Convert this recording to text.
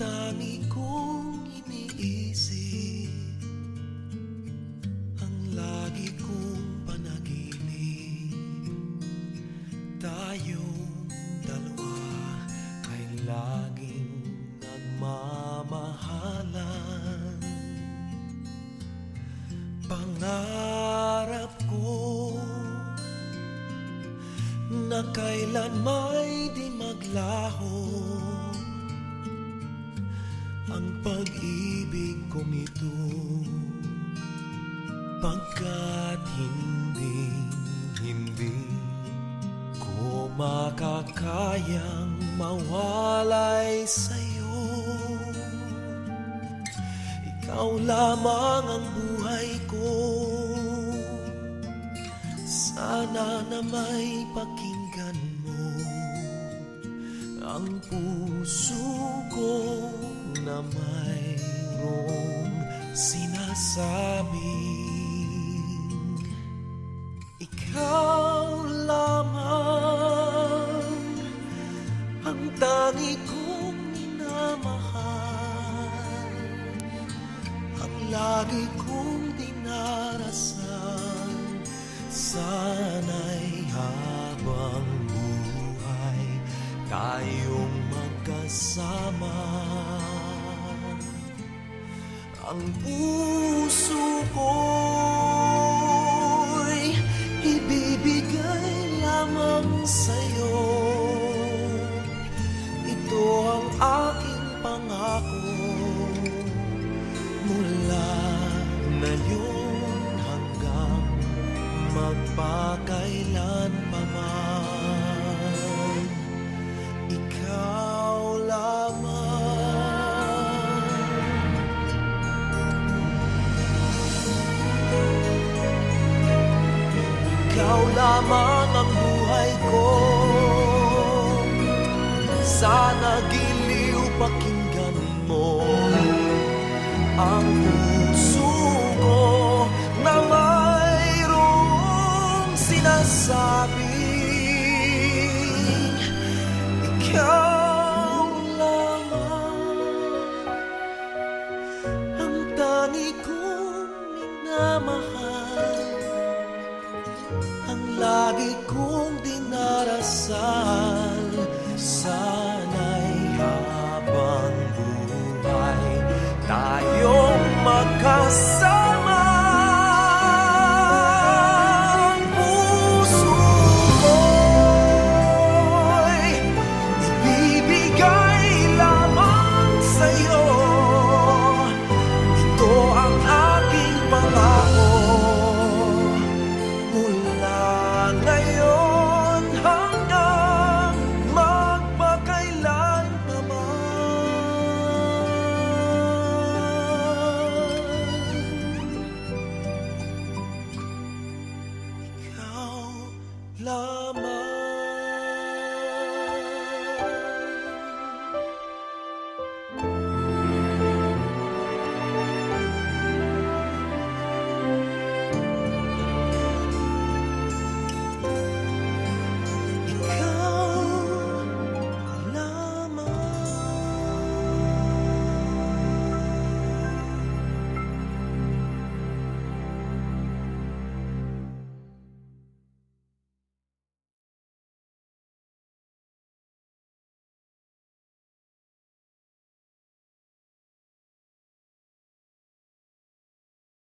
tangi kong iniisip. Ang lagi kong panaginip. Tayong dalawa ay laging nagmamahalan. Pangarap ko na kailan may di maglaho ang pag-ibig kong ito. Pagkat hindi hindi ko makakayang mawalay sa'yo. Ikaw lamang ang buhay ko. Sana na may pakinggan mo ang puso ko sinasabing ikaw lamang ang tangi kong minamahal. Ang lagi kong dinarasal sana'y habang buhay tayong magkasama. Ang puso ko'y ibibigay lamang sa'yo. Ito ang aking pangako mula ngayon hanggang magpakailan lamang ang buhay ko. Sana giliw pakinggan mo ang ang lagi kong dinarasal sana'y habang buhay tayong magkasama man. Ikaw lamang